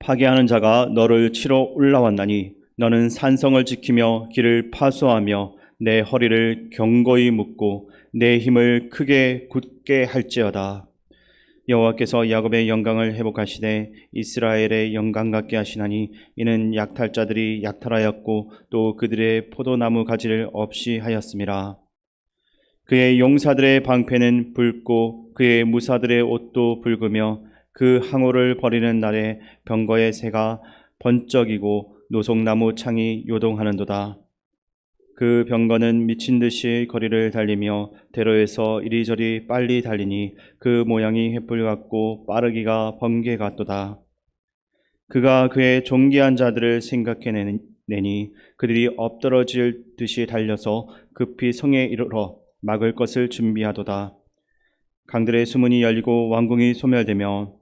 파괴하는 자가 너를 치러 올라왔나니 너는 산성을 지키며 길을 파수하며 내 허리를 견고히 묶고 내 힘을 크게 굳게 할지어다. 여호와께서 야곱의 영광을 회복하시되 이스라엘의 영광 같게 하시나니 이는 약탈자들이 약탈하였고 또 그들의 포도나무 가지를 없이 하였음이라. 그의 용사들의 방패는 붉고 그의 무사들의 옷도 붉으며 그 항우를 버리는 날에 병거의 새가 번쩍이고 노송나무 창이 요동하는도다. 그 병거는 미친 듯이 거리를 달리며 대로에서 이리저리 빨리 달리니 그 모양이 횃불 같고 빠르기가 번개 같도다. 그가 그의 존귀한 자들을 생각해내니 그들이 엎드러질 듯이 달려서 급히 성에 이르러 막을 것을 준비하도다. 강들의 수문이 열리고 왕궁이 소멸되며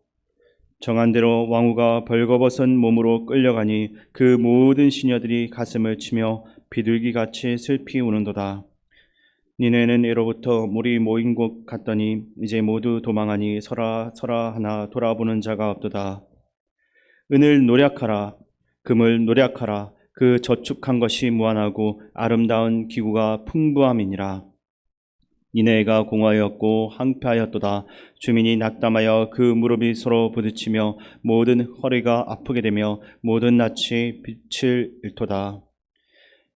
정한 대로 왕후가 벌거벗은 몸으로 끌려가니 그 모든 시녀들이 가슴을 치며 비둘기같이 슬피 우는도다. 니네는 예로부터 물이 모인 곳 같더니 이제 모두 도망하니 서라 서라 하나 돌아보는 자가 없도다. 은을 노력하라 금을 노력하라 그 저축한 것이 무한하고 아름다운 기구가 풍부함이니라. 니네가 공하였고 항폐하였도다. 주민이 낙담하여 그 무릎이 서로 부딪히며 모든 허리가 아프게 되며 모든 낯이 빛을 잃도다.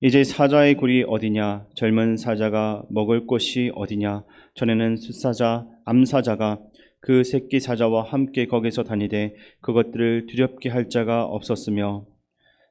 이제 사자의 굴이 어디냐? 젊은 사자가 먹을 곳이 어디냐? 전에는 숫사자, 암사자가 그 새끼 사자와 함께 거기서 다니되 그것들을 두렵게 할 자가 없었으며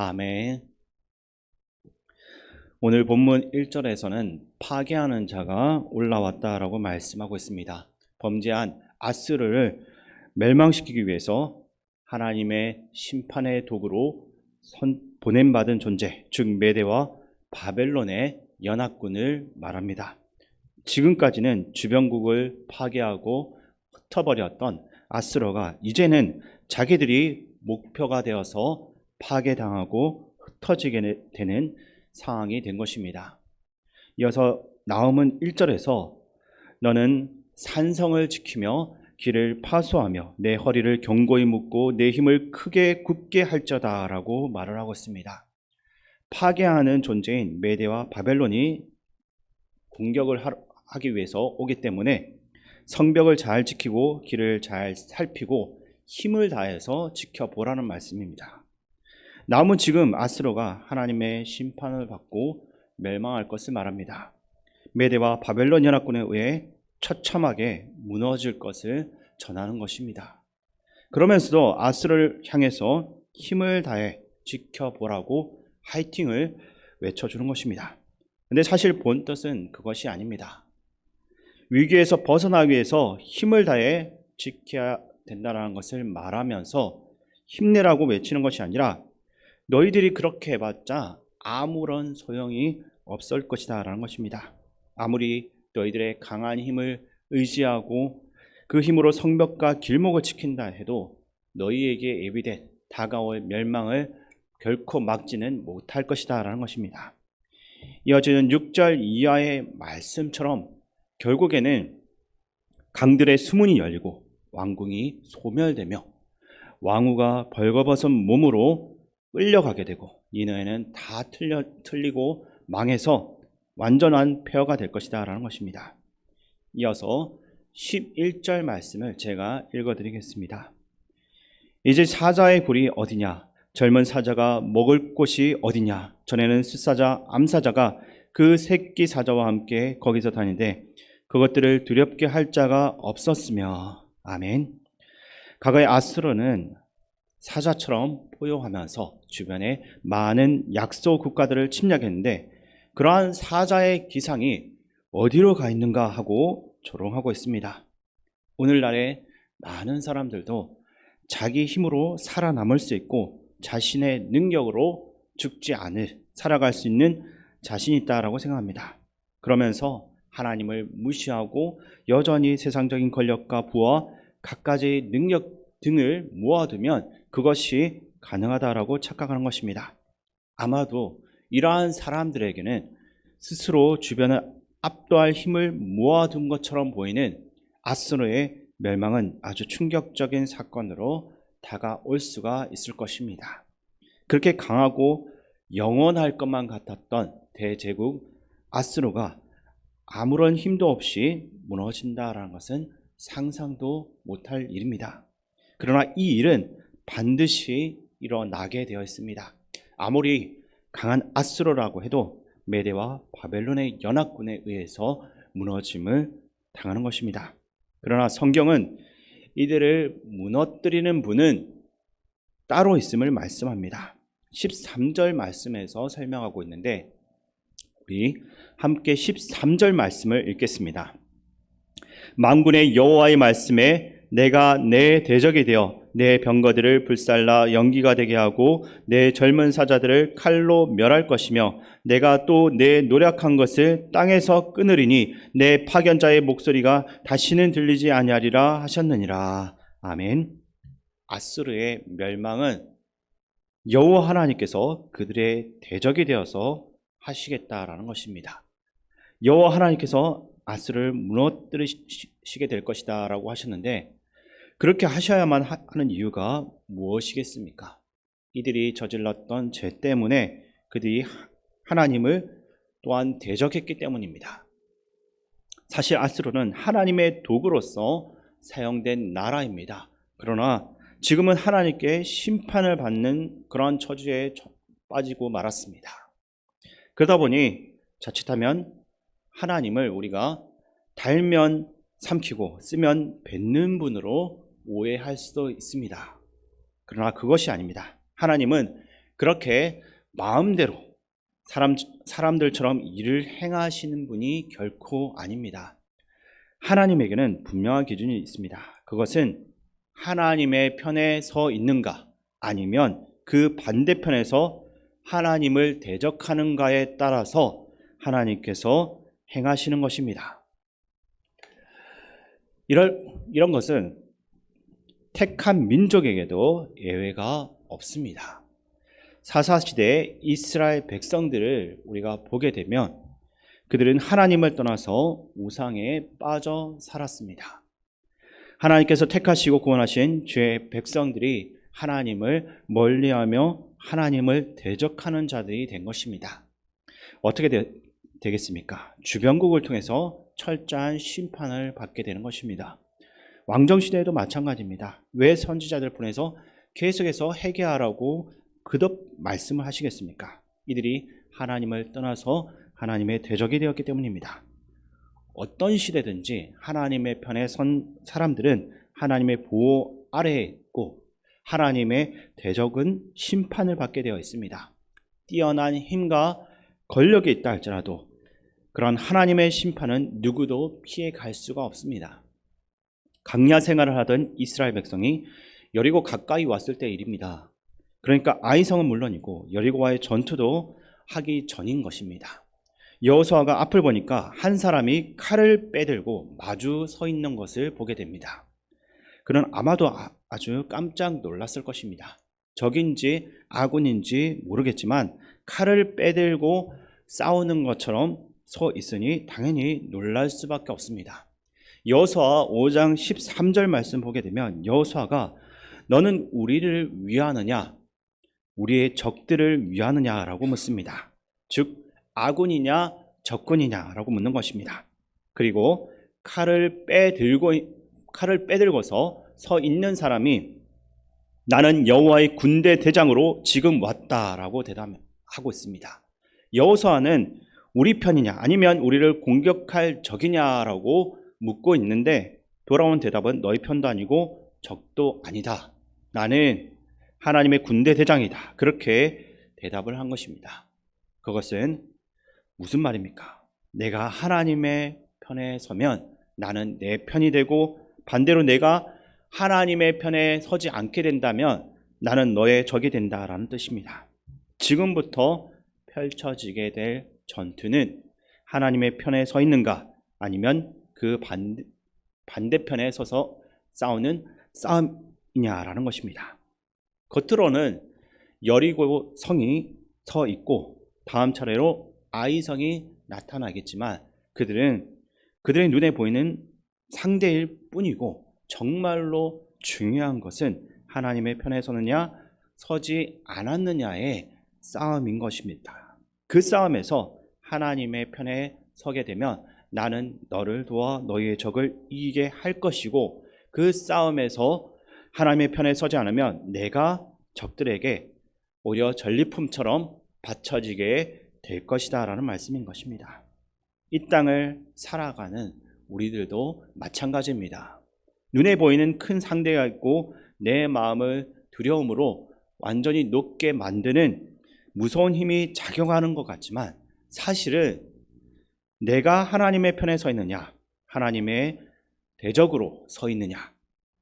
아멘. 오늘 본문 1절에서는 파괴하는 자가 올라왔다라고 말씀하고 있습니다. 범죄한 아스르를 멸망시키기 위해서 하나님의 심판의 도구로 선, 보냄받은 존재, 즉 메대와 바벨론의 연합군을 말합니다. 지금까지는 주변국을 파괴하고 흩어버렸던 아스러가 이제는 자기들이 목표가 되어서 파괴당하고 흩어지게 되는 상황이 된 것입니다. 이어서 나음은 1절에서 너는 산성을 지키며 길을 파수하며 내 허리를 견고히 묶고 내 힘을 크게 굳게 할저다라고 말을 하고 있습니다. 파괴하는 존재인 메대와 바벨론이 공격을 하기 위해서 오기 때문에 성벽을 잘 지키고 길을 잘 살피고 힘을 다해서 지켜보라는 말씀입니다. 남은 지금 아스로가 하나님의 심판을 받고 멸망할 것을 말합니다. 메대와 바벨론 연합군에 의해 처참하게 무너질 것을 전하는 것입니다. 그러면서도 아스를 향해서 힘을 다해 지켜보라고 하이팅을 외쳐주는 것입니다. 근데 사실 본 뜻은 그것이 아닙니다. 위기에서 벗어나기 위해서 힘을 다해 지켜야 된다는 것을 말하면서 힘내라고 외치는 것이 아니라 너희들이 그렇게 해봤자 아무런 소용이 없을 것이다 라는 것입니다. 아무리 너희들의 강한 힘을 의지하고 그 힘으로 성벽과 길목을 지킨다 해도 너희에게 예비된 다가올 멸망을 결코 막지는 못할 것이다 라는 것입니다. 이어지는 6절 이하의 말씀처럼 결국에는 강들의 수문이 열리고 왕궁이 소멸되며 왕후가 벌거벗은 몸으로 끌려가게 되고 니느웨는 다 틀려, 틀리고 망해서 완전한 폐허가 될 것이다 라는 것입니다. 이어서 11절 말씀을 제가 읽어드리겠습니다. 이제 사자의 굴이 어디냐? 젊은 사자가 먹을 곳이 어디냐? 전에는 숫사자, 암사자가 그 새끼 사자와 함께 거기서 다니는데 그것들을 두렵게 할 자가 없었으며 아멘. 과거의 아스로는 사자처럼 포효하면서 주변에 많은 약소 국가들을 침략했는데 그러한 사자의 기상이 어디로 가 있는가 하고 조롱하고 있습니다. 오늘날의 많은 사람들도 자기 힘으로 살아남을 수 있고 자신의 능력으로 죽지 않을 살아갈 수 있는 자신이 있다라고 생각합니다. 그러면서 하나님을 무시하고 여전히 세상적인 권력과 부와 갖가지 능력 등을 모아두면 그것이 가능하다라고 착각하는 것입니다. 아마도 이러한 사람들에게는 스스로 주변을 압도할 힘을 모아둔 것처럼 보이는 아스로의 멸망은 아주 충격적인 사건으로 다가올 수가 있을 것입니다. 그렇게 강하고 영원할 것만 같았던 대제국 아스로가 아무런 힘도 없이 무너진다라는 것은 상상도 못할 일입니다. 그러나 이 일은 반드시 일어나게 되어 있습니다. 아무리 강한 아스로라고 해도 메대와 바벨론의 연합군에 의해서 무너짐을 당하는 것입니다. 그러나 성경은 이들을 무너뜨리는 분은 따로 있음을 말씀합니다. 13절 말씀에서 설명하고 있는데 우리 함께 13절 말씀을 읽겠습니다. 만군의 여호와의 말씀에 내가 내 대적이 되어 내 병거들을 불살라 연기가 되게 하고 내 젊은 사자들을 칼로 멸할 것이며 내가 또 내 노력한 것을 땅에서 끊으리니 내 파견자의 목소리가 다시는 들리지 아니하리라 하셨느니라. 아멘. 아스르의 멸망은 여호와 하나님께서 그들의 대적이 되어서 하시겠다라는 것입니다. 여호와 하나님께서 아스를 무너뜨리시게 될 것이다라고 하셨는데 그렇게 하셔야만 하는 이유가 무엇이겠습니까? 이들이 저질렀던 죄 때문에 그들이 하나님을 또한 대적했기 때문입니다. 사실 아스로는 하나님의 도구로서 사용된 나라입니다. 그러나 지금은 하나님께 심판을 받는 그런 처지에 빠지고 말았습니다. 그러다 보니 자칫하면 하나님을 우리가 달면 삼키고 쓰면 뱉는 분으로 오해할 수도 있습니다. 그러나 그것이 아닙니다. 하나님은 그렇게 마음대로 사람, 사람들처럼 일을 행하시는 분이 결코 아닙니다. 하나님에게는 분명한 기준이 있습니다. 그것은 하나님의 편에 서 있는가 아니면 그 반대편에서 하나님을 대적하는가에 따라서 하나님께서 행하시는 것입니다. 이런, 이런 것은 택한 민족에게도 예외가 없습니다. 사사시대의 이스라엘 백성들을 우리가 보게 되면 그들은 하나님을 떠나서 우상에 빠져 살았습니다. 하나님께서 택하시고 구원하신 죄의 백성들이 하나님을 멀리하며 하나님을 대적하는 자들이 된 것입니다. 어떻게 되, 되겠습니까? 주변국을 통해서 철저한 심판을 받게 되는 것입니다. 왕정 시대에도 마찬가지입니다. 왜 선지자들 보내서 계속해서 회개하라고 그덕 말씀을 하시겠습니까? 이들이 하나님을 떠나서 하나님의 대적이 되었기 때문입니다. 어떤 시대든지 하나님의 편에 선 사람들은 하나님의 보호 아래에 있고 하나님의 대적은 심판을 받게 되어 있습니다. 뛰어난 힘과 권력이 있다 할지라도 그런 하나님의 심판은 누구도 피해 갈 수가 없습니다. 강야 생활을 하던 이스라엘 백성이 여리고 가까이 왔을 때 일입니다. 그러니까 아이성은 물론이고 여리고와의 전투도 하기 전인 것입니다. 여호수아가 앞을 보니까 한 사람이 칼을 빼들고 마주 서 있는 것을 보게 됩니다. 그는 아마도 아주 깜짝 놀랐을 것입니다. 적인지 아군인지 모르겠지만 칼을 빼들고 싸우는 것처럼 서 있으니 당연히 놀랄 수밖에 없습니다. 여호수아 5장 13절 말씀 보게 되면 여호수아가 너는 우리를 위하느냐 우리의 적들을 위하느냐라고 묻습니다. 즉 아군이냐 적군이냐라고 묻는 것입니다. 그리고 칼을 빼들고 칼을 빼들고서 서 있는 사람이 나는 여호와의 군대 대장으로 지금 왔다라고 대답하고 있습니다. 여호수아는 우리 편이냐 아니면 우리를 공격할 적이냐라고 묻고 있는데 돌아온 대답은 너희 편도 아니고 적도 아니다. 나는 하나님의 군대 대장이다. 그렇게 대답을 한 것입니다. 그것은 무슨 말입니까? 내가 하나님의 편에 서면 나는 내 편이 되고 반대로 내가 하나님의 편에 서지 않게 된다면 나는 너의 적이 된다라는 뜻입니다. 지금부터 펼쳐지게 될 전투는 하나님의 편에 서 있는가 아니면 그 반대, 반대편에 서서 싸우는 싸움이냐라는 것입니다. 겉으로는 여리고 성이 서 있고 다음 차례로 아이성이 나타나겠지만 그들은 그들의 눈에 보이는 상대일 뿐이고 정말로 중요한 것은 하나님의 편에 서느냐 서지 않았느냐의 싸움인 것입니다. 그 싸움에서 하나님의 편에 서게 되면 나는 너를 도와 너희의 적을 이기게 할 것이고 그 싸움에서 하나님의 편에 서지 않으면 내가 적들에게 오히려 전리품처럼 바쳐지게 될 것이다 라는 말씀인 것입니다. 이 땅을 살아가는 우리들도 마찬가지입니다. 눈에 보이는 큰 상대가 있고 내 마음을 두려움으로 완전히 높게 만드는 무서운 힘이 작용하는 것 같지만 사실은 내가 하나님의 편에 서 있느냐, 하나님의 대적으로 서 있느냐,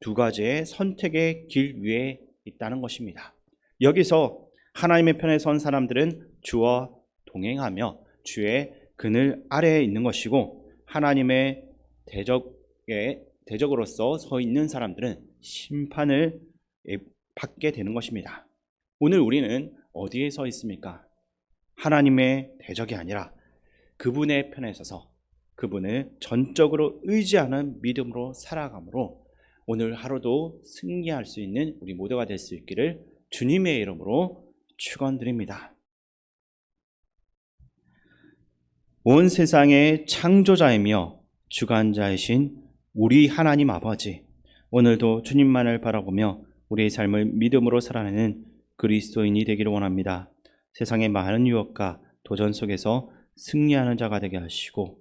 두 가지의 선택의 길 위에 있다는 것입니다. 여기서 하나님의 편에 선 사람들은 주와 동행하며 주의 그늘 아래에 있는 것이고 하나님의 대적의 대적으로서 서 있는 사람들은 심판을 받게 되는 것입니다. 오늘 우리는 어디에 서 있습니까? 하나님의 대적이 아니라 그분의 편에 서서 그분을 전적으로 의지하는 믿음으로 살아감으로 오늘 하루도 승리할 수 있는 우리 모두가 될 수 있기를 주님의 이름으로 축원드립니다. 온 세상의 창조자이며 주관자이신 우리 하나님 아버지, 오늘도 주님만을 바라보며 우리의 삶을 믿음으로 살아내는 그리스도인이 되기를 원합니다. 세상의 많은 유혹과 도전 속에서 승리하는 자가 되게 하시고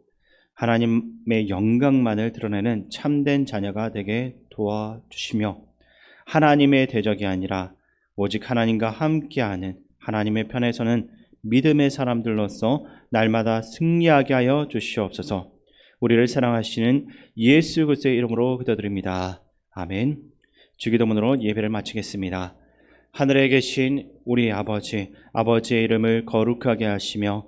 하나님의 영광만을 드러내는 참된 자녀가 되게 도와주시며 하나님의 대적이 아니라 오직 하나님과 함께하는 하나님의 편에서는 믿음의 사람들로서 날마다 승리하게 하여 주시옵소서. 우리를 사랑하시는 예수 그리스도의 이름으로 기도드립니다. 아멘. 주기도문으로 예배를 마치겠습니다. 하늘에 계신 우리 아버지, 아버지의 이름을 거룩하게 하시며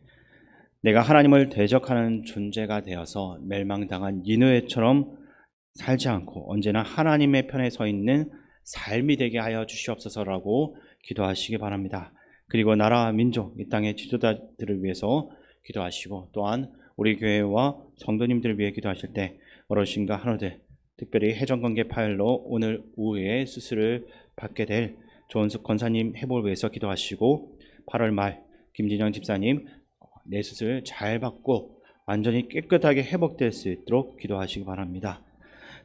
내가 하나님을 대적하는 존재가 되어서 멸망당한 니느웨처럼 살지 않고 언제나 하나님의 편에 서 있는 삶이 되게 하여 주시옵소서라고 기도하시기 바랍니다. 그리고 나라 민족 이 땅의 지도자들을 위해서 기도하시고 또한 우리 교회와 성도님들을 위해 기도하실 때 어르신과 한우들 특별히 해전관계 파일로 오늘 오후에 수술을 받게 될 조원숙 권사님 회복을 위해서 기도하시고 8월 말 김진영 집사님 내 수술 잘 받고 완전히 깨끗하게 회복될 수 있도록 기도하시기 바랍니다.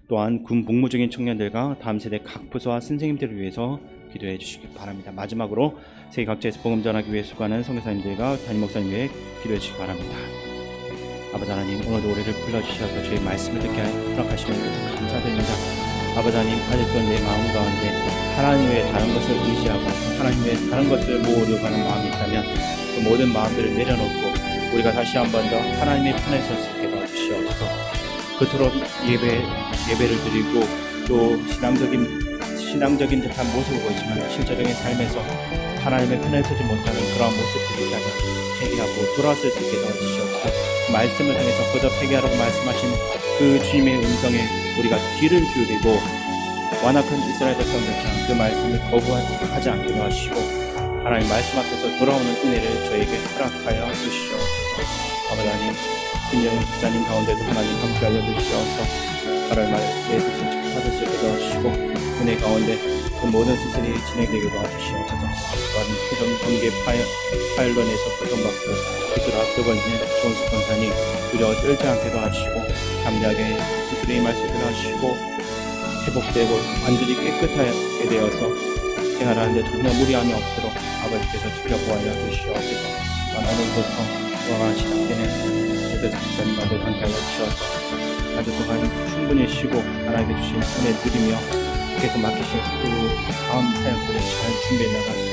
또한 군 복무 중인 청년들과 다음 세대 각 부서와 선생님들을 위해서 기도해 주시기 바랍니다. 마지막으로 세계 각지에서 복음 전하기 위해 수고하는 성교사님들과 담임 목사님 위해 기도해 주시기 바랍니다. 아버지 하나님 오늘도 우리를 불러주셔서 저희 말씀을 듣게 허락하시는 것 감사드립니다. 아버지 하나님 아직도 내 마음 가운데 하나님 외에 다른 것을 의지하고 하나님 외에 다른 것을 모으려고 하는 마음이 있다면 그 모든 마음들을 내려놓고 우리가 다시 한 번 더 하나님의 편에 설 수 있게 도와주시옵소서. 그토록 예배 예배를 드리고 또 신앙적인 신앙적인 듯한 모습을 보이지만 실제적인 삶에서 하나님의 편에 서지 못하는 그런 모습들이 있다면 회개하고 돌아설 수 있게 도와주시옵소서. 말씀을 통해서 그저 회개하라고 말씀하신 그 주님의 음성에 우리가 귀를 기울이고 완악한 이스라엘 백성들처럼 그 말씀을 거부하지 않게 도와주시고 하나님 말씀 앞에서 돌아오는 은혜를 저에게 허락하여 주시옵소서. 아버지 하나님 김영훈 집사님 가운데도 하나님 함께 알려주시옵소서. 8월 말 예수 수칙 받을 수 있게 도와주시고 은혜 가운데 그 모든 수술이 진행되게 도와주시옵소서. 번개 파일, 파일런에서 고통받고 수술 앞두번 있는 조은수 권사님 두려워 떨지 않게 도와주시고 담대하게 수술에 임할 수 있게 도와주시고 회복되고 완전히 깨끗하게 되어서 생활하는데 전혀 무리함이 없도록 아버지께서 지켜보아야 주시옵소서. 또한 오늘부터 영화 시작되는 집사님 아들 함께하여 주시옵소서. 아주 동안 충분히 쉬고 하나님의 주신 은혜 드리며 계속 맡기신 그 다음 사역들을 잘 준비해 있도록